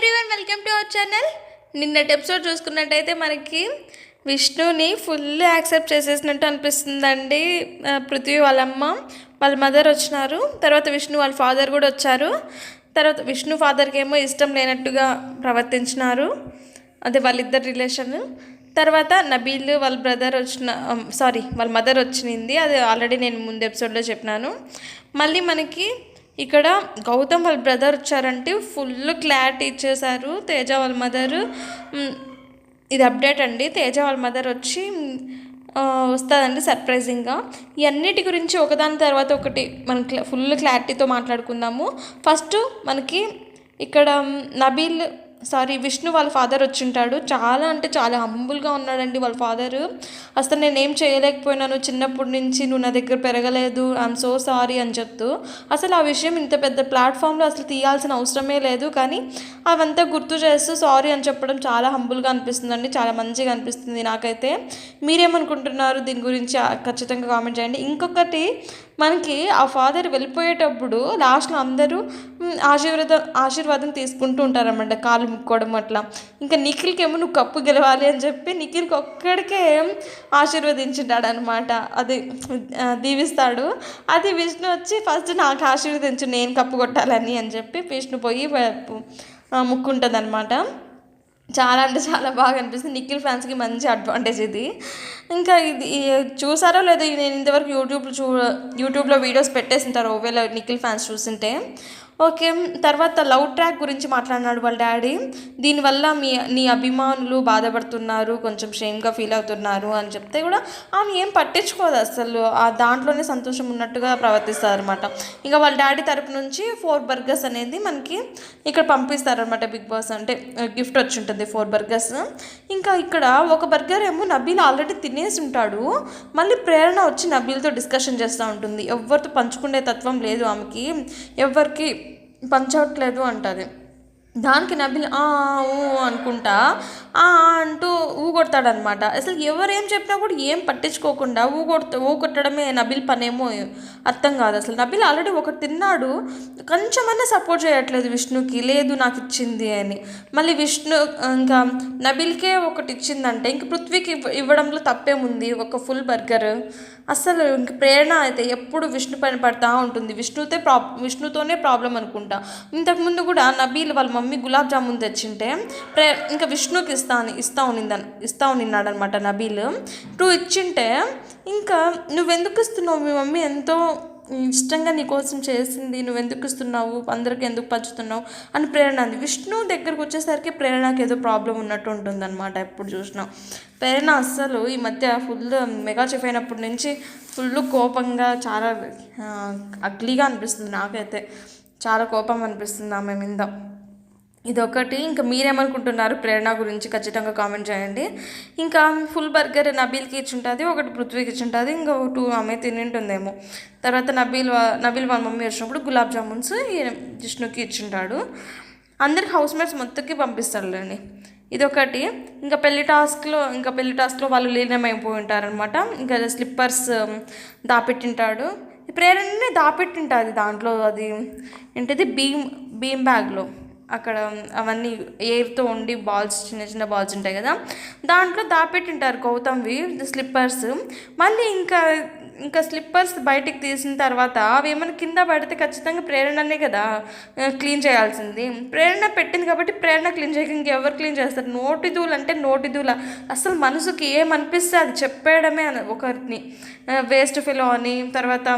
Everyone welcome to our channel నిన్నటి episode చూసుకున్నట్టయితే మనకి విష్ణుని ఫుల్ యాక్సెప్ట్ చేసేసినట్టు అనిపిస్తుందండి పృథ్వీ వాళ్ళ అమ్మ వాళ్ళ మదర్ వచ్చినారు. తర్వాత విష్ణు వాళ్ళ ఫాదర్ కూడా వచ్చారు. తర్వాత విష్ణు ఫాదర్కి ఏమో ఇష్టం లేనట్టుగా ప్రవర్తించినారు. అదే వాళ్ళిద్దరు రిలేషన్ తర్వాత నబీల్ వాళ్ళ బ్రదర్ వచ్చిన సారీ వాళ్ళ మదర్ వచ్చింది. అది ఆల్రెడీ నేను ముందు ఎపిసోడ్లో చెప్పినాను. మళ్ళీ మనకి ఇక్కడ గౌతమ్ వాళ్ళ బ్రదర్ వచ్చారంటే ఫుల్ క్లారిటీ ఇచ్చేశారు తేజ వాళ్ళ మదర్ ఇది అప్డేట్ అండి. తేజ వాళ్ళ మదర్ వచ్చి వస్తుందండి సర్ప్రైజింగ్గా ఈ అన్నిటి గురించి ఒకదాని తర్వాత ఒకటి మనం ఫుల్ క్లారిటీతో మాట్లాడుకుందాము. ఫస్ట్ మనకి ఇక్కడ నబీల్ సారీ విష్ణు వాళ్ళ ఫాదర్ వచ్చింటాడు. చాలా అంటే చాలా హంబుల్గా ఉన్నాడండి వాళ్ళ ఫాదర్. అసలు నేను ఏం చేయలేకపోయినాను. చిన్నప్పటి నుంచి నువ్వు నా దగ్గర పెరగలేదు. ఐఎమ్ సో సారీ అని చెప్తూ. అసలు ఆ విషయం ఇంత పెద్ద ప్లాట్ఫామ్లో అసలు తీయాల్సిన అవసరమే లేదు. కానీ అవంతా గుర్తు చేస్తూ సారీ అని చెప్పడం చాలా హంబుల్గా అనిపిస్తుందండి. చాలా మంచిగా అనిపిస్తుంది నాకైతే. మీరేమనుకుంటున్నారు? దీని గురించి ఖచ్చితంగా కామెంట్ చేయండి. ఇంకొకటి మనకి ఆ ఫాదర్ వెళ్ళిపోయేటప్పుడు లాస్ట్లో అందరూ ఆశీర్వాదం ఆశీర్వాదం తీసుకుంటూ ఉంటారన్నమాట. కాలు ముక్కోవడం అట్లా. ఇంకా నిఖిల్కేమో నువ్వు కప్పు గెలవాలి అని చెప్పి నిఖిల్కి ఒక్కడికే ఆశీర్వదించుంటాడు అనమాట అది దీవిస్తాడు. అది విష్ణు వచ్చి ఫస్ట్ నాకు ఆశీర్వదించు నేను కప్పు కొట్టాలని అని చెప్పి విష్ణు పోయి ముక్కుంటుంది అనమాట చాలా అంటే చాలా బాగా అనిపిస్తుంది. నిఖిల్ ఫ్యాన్స్కి మంచి అడ్వాంటేజ్ ఇది. ఇంకా ఇది చూసారో లేదో నేను ఇంతవరకు యూట్యూబ్లో చూ యూట్యూబ్లో వీడియోస్ పెట్టేసింటారు. ఒకవేళ నిఖిల్ ఫ్యాన్స్ చూసింటే ఓకే తర్వాత లవ్ ట్రాక్ గురించి మాట్లాడినాడు వాళ్ళ డాడీ. దీనివల్ల మీ నీ అభిమానులు బాధపడుతున్నారు కొంచెం షేమ్గా ఫీల్ అవుతున్నారు అని చెప్తే కూడా ఆమె ఏం పట్టించుకోదు అసలు. ఆ దాంట్లోనే సంతోషం ఉన్నట్టుగా ప్రవర్తిస్తారు అనమాట ఇంకా వాళ్ళ డాడీ తరపు నుంచి ఫోర్ బర్గర్స్ అనేది మనకి ఇక్కడ పంపిస్తారనమాట బిగ్ బాస్ అంటే గిఫ్ట్ వచ్చి ఉంటుంది ఫోర్ బర్గర్స్. ఇంకా ఇక్కడ ఒక బర్గర్ ఏమో నబీల్ ఆల్రెడీ తినేసి ఉంటాడు. మళ్ళీ ప్రేరణ వచ్చి నబీల్తో డిస్కషన్ చేస్తూ ఉంటుంది. ఎవరితో పంచుకునే తత్వం లేదు ఆమెకి. ఎవరికి పంచవట్లేదు అంటది. దానికి నబిల్ "ఆ, ఊ అనుకుంటా "ఆ, అంటూ ఊ కొడతాడనమాట. అసలు ఎవరు ఏం చెప్పినా కూడా ఏం పట్టించుకోకుండా ఊ కొడత ఊ కొట్టడమే నబిల్ పనేమో అర్థం కాదు. అసలు నబిల్ ఆల్రెడీ ఒకటి తిన్నాడు కొంచెమన్నా సపోర్ట్ చేయట్లేదు విష్ణుకి లేదు నాకు ఇచ్చింది అని. మళ్ళీ విష్ణు ఇంకా నబిల్కే ఒకటి ఇచ్చిందంటే ఇంక పృథ్వీకి ఇవ్వడంలో తప్పేముంది? ఒక ఫుల్ బర్గర్. అసలు ఇంక ప్రేరణ అయితే ఎప్పుడు విష్ణు పైన పడతా ఉంటుంది. విష్ణుతో ప్రా విష్ణుతోనే ప్రాబ్లం అనుకుంటా. ఇంతకుముందు కూడా నబీల్ వాళ్ళ మమ్మీ గులాబ్ జామున్ తెచ్చింటే ప్రే ఇంకా విష్ణుకి ఇస్తాను ఇస్తా ఉన్నిందని ఇస్తా ఉన్నిన్నాడు నబీల్. టూ ఇచ్చింటే ఇంకా నువ్వెందుకు ఇస్తున్నావు? మీ మమ్మీ ఎంతో ఇష్టంగా నీ కోసం చేసింది నువ్వు ఎందుకు ఇస్తున్నావు? అందరికి ఎందుకు పంచుతున్నావు? అని ప్రేరణ అంది. విష్ణు దగ్గరకు వచ్చేసరికి ప్రేరణకి ఏదో ప్రాబ్లం ఉన్నట్టు ఉంటుందన్నమాట ఎప్పుడు చూసినా. ప్రేరణ అస్సలు ఈ మధ్య ఫుల్ మెగా చెఫ్ అయినప్పటి నుంచి ఫుల్ కోపంగా చాలా అగ్లీగా అనిపిస్తుంది నాకైతే. చాలా కోపం అనిపిస్తుంది ఆమె మీద. ఇదొకటి. ఇంకా మీరేమనుకుంటున్నారు? ప్రేరణ గురించి ఖచ్చితంగా కామెంట్ చేయండి. ఇంకా ఫుల్ బర్గర్ నబీల్కి ఇచ్చి ఉంటుంది ఒకటి పృథ్వీకి ఇచ్చి ఉంటుంది ఇంకా టూ ఆమె తినింటుందేమో. తర్వాత నబీల్ నబీల్ వాళ్ళ మమ్మీ వచ్చినప్పుడు గులాబ్ జామున్స్ జిష్ణుకి ఇచ్చింటాడు అందరికి హౌస్ మేట్స్ మొత్తంకి పంపిస్తాడులేండి ఇదొకటి. ఇంకా పెళ్ళి టాస్క్లో ఇంకా పెళ్ళి టాస్క్లో వాళ్ళు లీనమైపోయి ఉంటారనమాట ఇంకా స్లిప్పర్స్ దాపెట్టింటాడు. ప్రేరణని దాపెట్టింటుంది దాంట్లో అది. ఏంటిది? బీమ్ బీమ్ బ్యాగ్లో. అక్కడ అవన్నీ ఎయిర్తో ఉండి బాల్స్ చిన్న చిన్న బాల్స్ ఉంటాయి కదా దాంట్లో దాపెట్టింటారు గౌతమ్వి స్లిప్పర్స్. మళ్ళీ ఇంకా ఇంకా స్లిప్పర్స్ బయటికి తీసిన తర్వాత అవి ఏమైనా కింద పడితే ఖచ్చితంగా ప్రేరణనే కదా క్లీన్ చేయాల్సింది. ప్రేరణ పెట్టింది కాబట్టి ప్రేరణ క్లీన్ చేయక ఇంకెవరు క్లీన్ చేస్తారు? నోటి దూలు అంటే నోటి దూల. అసలు మనసుకి ఏమనిపిస్తే అది చెప్పేయడమే అని ఒకరిని వేస్ట్ ఫిలో అని తర్వాత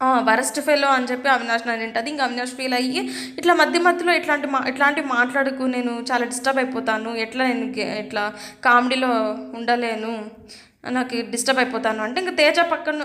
వరస్ట్ ఫెలో అని చెప్పి అవినాష్ నన్ను వింటుంది. ఇంకా అవినాష్ ఫీల్ అయ్యి ఇట్లా మధ్య మధ్యలో ఇట్లాంటి మా ఇట్లాంటి మాట్లాడుకు నేను చాలా డిస్టర్బ్ అయిపోతాను. ఎట్లా నేను ఇట్లా కామెడీలో ఉండలేను. నాకు డిస్టర్బ్ అయిపోతాను అంటే ఇంకా తేజ పక్కన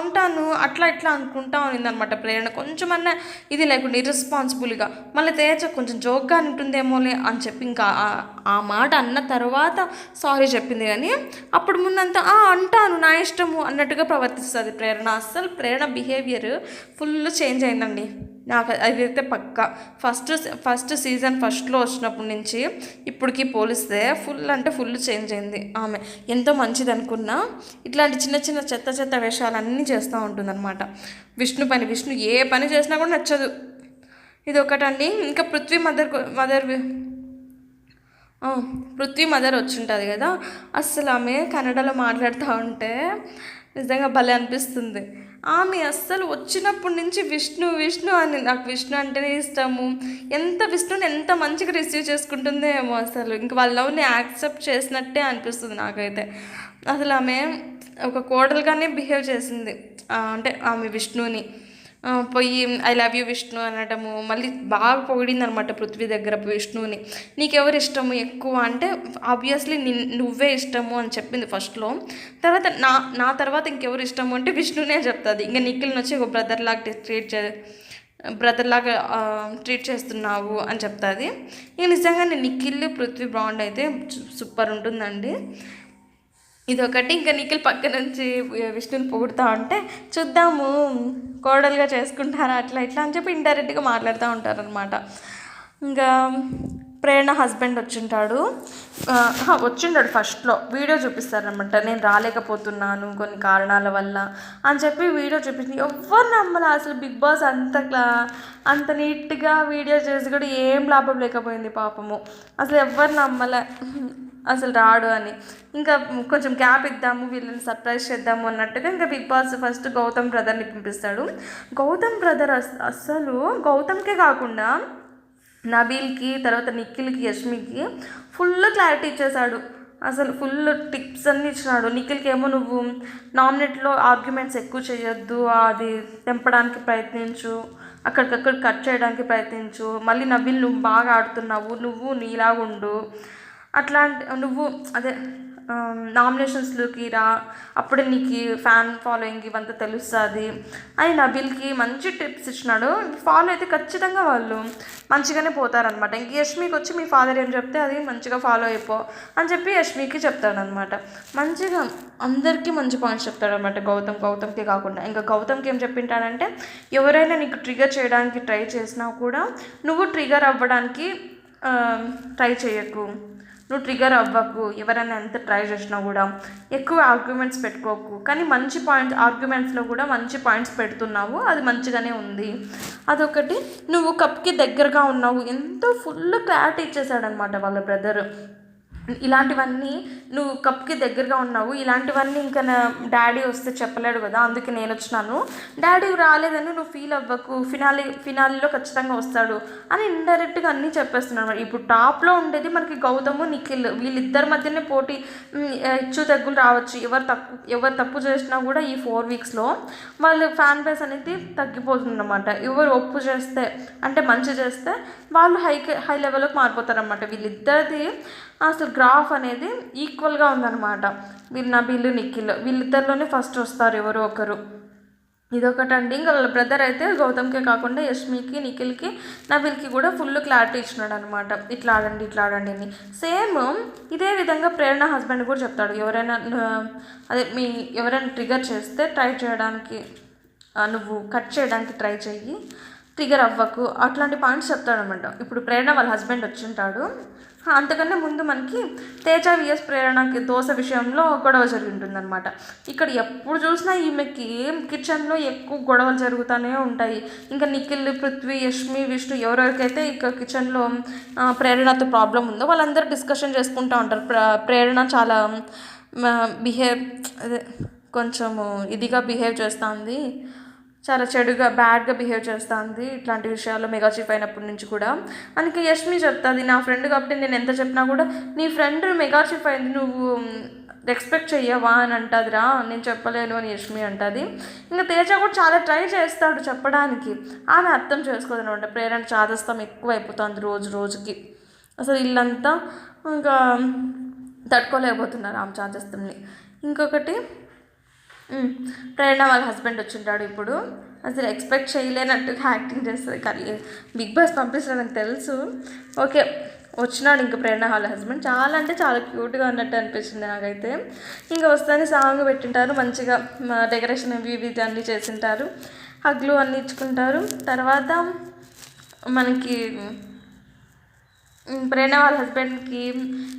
ఉంటాను అట్లా ఇట్లా అనుకుంటా ఉన్నదనమాట ప్రేరణ. కొంచెమన్నా ఇది లేకుండా ఇర్రెస్పాన్సిబుల్గా మళ్ళీ తేజ కొంచెం జోక్గా ఉంటుందేమోలే అని చెప్పి ఇంకా ఆ- మాట అన్న తర్వాత సారీ చెప్పింది కానీ అప్పుడు ముందంతా అంటాను నా ఇష్టము అన్నట్టుగా ప్రవర్తిస్తుంది ప్రేరణ. అస్సలు ప్రేరణ బిహేవియర్ ఫుల్ చేంజ్ అయిందండి. నాకు అదైతే పక్క. ఫస్ట్ ఫస్ట్ సీజన్ ఫస్ట్లో వచ్చినప్పటి నుంచి ఇప్పటికి పోలిస్తే ఫుల్ అంటే ఫుల్ చేంజ్ అయింది ఆమె. ఎంతో మంచిది అనుకున్నా. ఇట్లాంటి చిన్న చిన్న చెత్త చెత్త వేషాలన్నీ చేస్తూ ఉంటుందన్నమాట. విష్ణు పని విష్ణు ఏ పని చేసినా కూడా నచ్చదు. ఇది ఒకటండి ఇంకా Prithvi mother mother Prithvi mother వచ్చి ఉంటుంది కదా. అస్సలు ఆమె కన్నడలో మాట్లాడుతూ ఉంటే నిజంగా భలే అనిపిస్తుంది. ఆమె అస్సలు వచ్చినప్పటి నుంచి విష్ణు విష్ణు అని నాకు విష్ణు అంటేనే ఇష్టము. ఎంత విష్ణుని ఎంత మంచిగా రిసీవ్ చేసుకుంటుందో ఏమో అసలు. ఇంక వాళ్ళ లవ్ని యాక్సెప్ట్ చేసినట్టే అనిపిస్తుంది నాకైతే. అసలు ఆమె ఒక కోడలుగానే బిహేవ్ చేసింది. అంటే ఆమె విష్ణుని. పోయి ఐ లవ్ యూ విష్ణు అనటము మళ్ళీ బాగా పొగిడిందనమాట పృథ్వీ దగ్గర విష్ణుని. నీకెవరు ఇష్టము ఎక్కువ? అంటే ఆబ్వియస్లీ నువ్వే ఇష్టము అని చెప్పింది ఫస్ట్లో తర్వాత నా నా తర్వాత ఇంకెవరు ఇష్టము అంటే విష్ణునే చెప్తుంది. ఇంకా నిఖిల్ని వచ్చి ఒక బ్రదర్ లాగా ట్రీట్ చే బ్రదర్ లాగా ట్రీట్ చేస్తున్నావు అని చెప్తుంది. ఇక నిజంగా నేను నిఖిల్ పృథ్వీ బాండ్ అయితే సూపర్ ఉంటుందండి. ఇది ఒకటి ఇంకా నిఖిల్ పక్క నుంచి విష్ణుని పొగుడుతూ ఉంటే చూద్దాము కోడలుగా చేసుకుంటారా అట్లా ఇట్లా అని చెప్పి ఇండైరెక్ట్గా మాట్లాడుతూ ఉంటారనమాట ఇంకా ప్రేరణ హస్బెండ్ వచ్చింటాడు. ఆ, వచ్చింటాడు ఫస్ట్లో. వీడియో చూపిస్తారనమాట నేను రాలేకపోతున్నాను కొన్ని కారణాల వల్ల అని చెప్పి వీడియో చూపించి ఎవరు నమ్మలే అసలు బిగ్ బాస్ అంత క్లా అంత నీట్గా వీడియో చేసి కూడా ఏం లాభం లేకపోయింది పాపము. అసలు ఎవరు నమ్మలే. అసలు రాడు అని. ఇంకా కొంచెం గ్యాప్ ఇద్దాము వీళ్ళని సర్ప్రైజ్ చేద్దాము అన్నట్టుగా ఇంకా బిగ్ బాస్ ఫస్ట్ గౌతమ్ బ్రదర్ని పంపిస్తాడు. గౌతమ్ బ్రదర్ అస్ అస్సలు గౌతమ్కే కాకుండా నబీల్కి తర్వాత నిఖిల్కి యష్మికి ఫుల్ క్లారిటీ ఇచ్చేశాడు. అసలు ఫుల్ టిప్స్ అన్ని ఇచ్చినాడు. నిఖిల్కి ఏమో నువ్వు నామినేట్లో ఆర్గ్యుమెంట్స్ ఎక్కువ చేయొద్దు అది తెంపడానికి ప్రయత్నించు అక్కడికక్కడ కట్ చేయడానికి ప్రయత్నించు మళ్ళీ నబీల్ నువ్వు బాగా ఆడుతున్నావు నువ్వు నీలాగుండు అట్లాంటి నువ్వు అదే నామినేషన్స్లోకి రా. అప్పుడే నీకు ఫ్యాన్ ఫాలోయింగ్ ఇవంతా తెలుస్తుంది. అని నబిల్కి మంచి టిప్స్ ఇచ్చినాడు. ఫాలో అయితే ఖచ్చితంగా వాళ్ళు మంచిగానే పోతారనమాట ఇంక యష్మికి వచ్చి మీ ఫాదర్ ఏం చెప్తే అది మంచిగా ఫాలో అయిపో అని చెప్పి యష్మికి చెప్తాడనమాట మంచిగా అందరికీ మంచి పాయింట్స్ చెప్తాడనమాట గౌతమ్. గౌతమ్కి కాకుండా. ఇంకా గౌతమ్కి ఏం చెప్పింటాడంటే ఎవరైనా నీకు ట్రిగర్ చేయడానికి ట్రై చేసినా కూడా నువ్వు ట్రిగర్ అవ్వడానికి ట్రై చేయకు. నువ్వు ట్రిగర్ అవ్వకు. ఎవరైనా ఎంత ట్రై చేసినా కూడా ఎక్కువ ఆర్గ్యుమెంట్స్ పెట్టుకోకు. కానీ మంచి పాయింట్స్ ఆర్గ్యుమెంట్స్లో కూడా మంచి పాయింట్స్ పెడుతున్నావు. అది మంచిగానే ఉంది. అదొకటి. నువ్వు కప్కి దగ్గరగా ఉన్నావు. ఎంతో ఫుల్ క్లారిటీ ఇచ్చేసాడనమాట వాళ్ళ బ్రదర్ ఇలాంటివన్నీ నువ్వు కప్కి దగ్గరగా ఉన్నావు. ఇలాంటివన్నీ ఇంకా నా డాడీ వస్తే చెప్పలేడు కదా అందుకే నేను వచ్చినాను డాడీ రాలేదని నువ్వు ఫీల్ అవ్వకు ఫినాలి ఫినాలిలో ఖచ్చితంగా వస్తాడు అని ఇండైరెక్ట్గా అన్నీ చెప్పేస్తున్నాను ఇప్పుడు టాప్లో ఉండేది మనకి గౌతము నిఖిల్. వీళ్ళిద్దరి మధ్యనే పోటీ హెచ్చు తగ్గులు రావచ్చు. ఎవరు తప్పు ఎవరు తప్పు చేసినా కూడా ఈ ఫోర్ వీక్స్లో వాళ్ళ ఫ్యాన్ బేస్ అనేది తగ్గిపోతుంది అనమాట ఎవరు ఒప్పు చేస్తే అంటే మంచి చేస్తే వాళ్ళు హై హై లెవెల్లోకి మారిపోతారనమాట వీళ్ళిద్దరిది అసలు గ్రాఫ్ అనేది ఈక్వల్గా ఉందన్నమాట. వీళ్ళు నబీలు నిఖిల్. వీళ్ళిద్దరిలోనే ఫస్ట్ వస్తారు ఎవరో ఒకరు. ఇదొకటండి. ఇంకా వాళ్ళ బ్రదర్ అయితే గౌతమ్కే కాకుండా యష్మికి నిఖిల్కి నబిల్కి కూడా ఫుల్ క్లారిటీ ఇచ్చినాడు అనమాట ఇట్లా ఆడండి ఇట్లా ఆడండి అని. సేమ్ ఇదే విధంగా ప్రేరణ హస్బెండ్ కూడా చెప్తాడు. ఎవరైనా అదే మీ ఎవరైనా ట్రిగర్ చేస్తే ట్రై చేయడానికి నువ్వు కట్ చేయడానికి ట్రై చెయ్యి. ట్రిగర్ అవ్వకు. అట్లాంటి పాయింట్స్ చెప్తాడనమాట. ఇప్పుడు ప్రేరణ వాళ్ళ హస్బెండ్ వచ్చింటాడు. అంతకన్నా ముందు మనకి తేజ విఎస్ ప్రేరణకి దోశ విషయంలో గొడవ జరుగుతుందనమాట ఇక్కడ ఎప్పుడు చూసినా ఈమెకి కిచెన్లో ఎక్కువ గొడవలు జరుగుతూనే ఉంటాయి. ఇంకా నిఖిల్ పృథ్వీ యష్మి విష్ణు ఎవరెవరికైతే ఇక కిచెన్లో ప్రేరణతో ప్రాబ్లం ఉందో వాళ్ళందరూ డిస్కషన్ చేసుకుంటూ ఉంటారు. ప్ర ప్రేరణ చాలా బిహేవ్ అదే కొంచెము ఇదిగా బిహేవ్ చేస్తుంది. చాలా చెడుగా బ్యాడ్గా బిహేవ్ చేస్తుంది ఇట్లాంటి విషయాల్లో మెగా చీఫ్ అయినప్పటి నుంచి కూడా. అందుకే యష్మి చెప్తుంది నా ఫ్రెండ్ కాబట్టి నేను ఎంత చెప్పినా కూడా నీ ఫ్రెండ్ మెగా చీఫ్ అయింది నువ్వు రెస్పెక్ట్ చెయ్యవా అని అంటదిరా నేను చెప్పలేను అని యష్మి అంటుంది. ఇంకా తేజ కూడా చాలా ట్రై చేస్తాడు చెప్పడానికి. ఆమె అర్థం చేసుకోదు అనమాట ప్రేరణ చాదస్తం ఎక్కువ అయిపోతుంది రోజు రోజుకి. అసలు ఇల్లంతా ఇంకా తట్టుకోలేకపోతున్నారు ఆమె చాదస్తంని. ఇంకొకటి ప్రేరణ వాళ్ళ హస్బెండ్ వచ్చింటాడు ఇప్పుడు. అసలు ఎక్స్పెక్ట్ చేయలేనట్టుగా యాక్టింగ్ చేస్తుంది. కానీ బిగ్ బాస్ పంపిస్తాడని తెలుసు. ఓకే వచ్చినాడు ఇంకా ప్రేరణ వాళ్ళ హస్బెండ్ చాలా అంటే చాలా క్యూట్గా ఉన్నట్టు అనిపించింది నాకైతే. ఇంకా వస్తానే సాంగ్ పెట్టింటారు. మంచిగా డెకరేషన్ అవి ఇవి అన్నీ చేసింటారు. హగ్లు అన్నీ ఇచ్చుకుంటారు. తర్వాత మనకి ప్రేరణ వాళ్ళ హస్బెండ్కి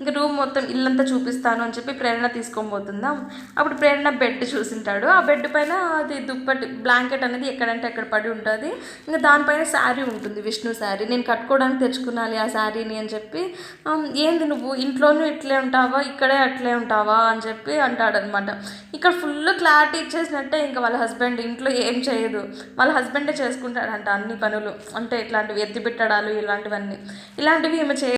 ఇంక రూమ్ మొత్తం ఇల్లంతా చూపిస్తాను అని చెప్పి ప్రేరణ తీసుకొని పోతుందా అప్పుడు ప్రేరణ బెడ్ చూసింటాడు. ఆ బెడ్ పైన అది దుప్పటి బ్లాంకెట్ అనేది ఎక్కడంటే అక్కడ పడి ఉంటుంది. ఇంకా దానిపైన శారీ ఉంటుంది విష్ణు శారీ. నేను కట్టుకోవడానికి తెచ్చుకున్నాలి ఆ శారీని అని చెప్పి ఏంది నువ్వు? ఇంట్లోనూ ఇట్లే ఉంటావా? ఇక్కడే అట్లే ఉంటావా? అని చెప్పి అంటాడనమాట. ఇక్కడ ఫుల్ క్లారిటీ ఇచ్చేసినట్టే ఇంకా వాళ్ళ హస్బెండ్ ఇంట్లో ఏం చేయదు. వాళ్ళ హస్బెండే చేసుకుంటాడంట అన్ని పనులు. అంటే ఇట్లాంటివి ఎత్తిపెట్టడాలు ఇలాంటివన్నీ. ఇలాంటివి ఈమె చే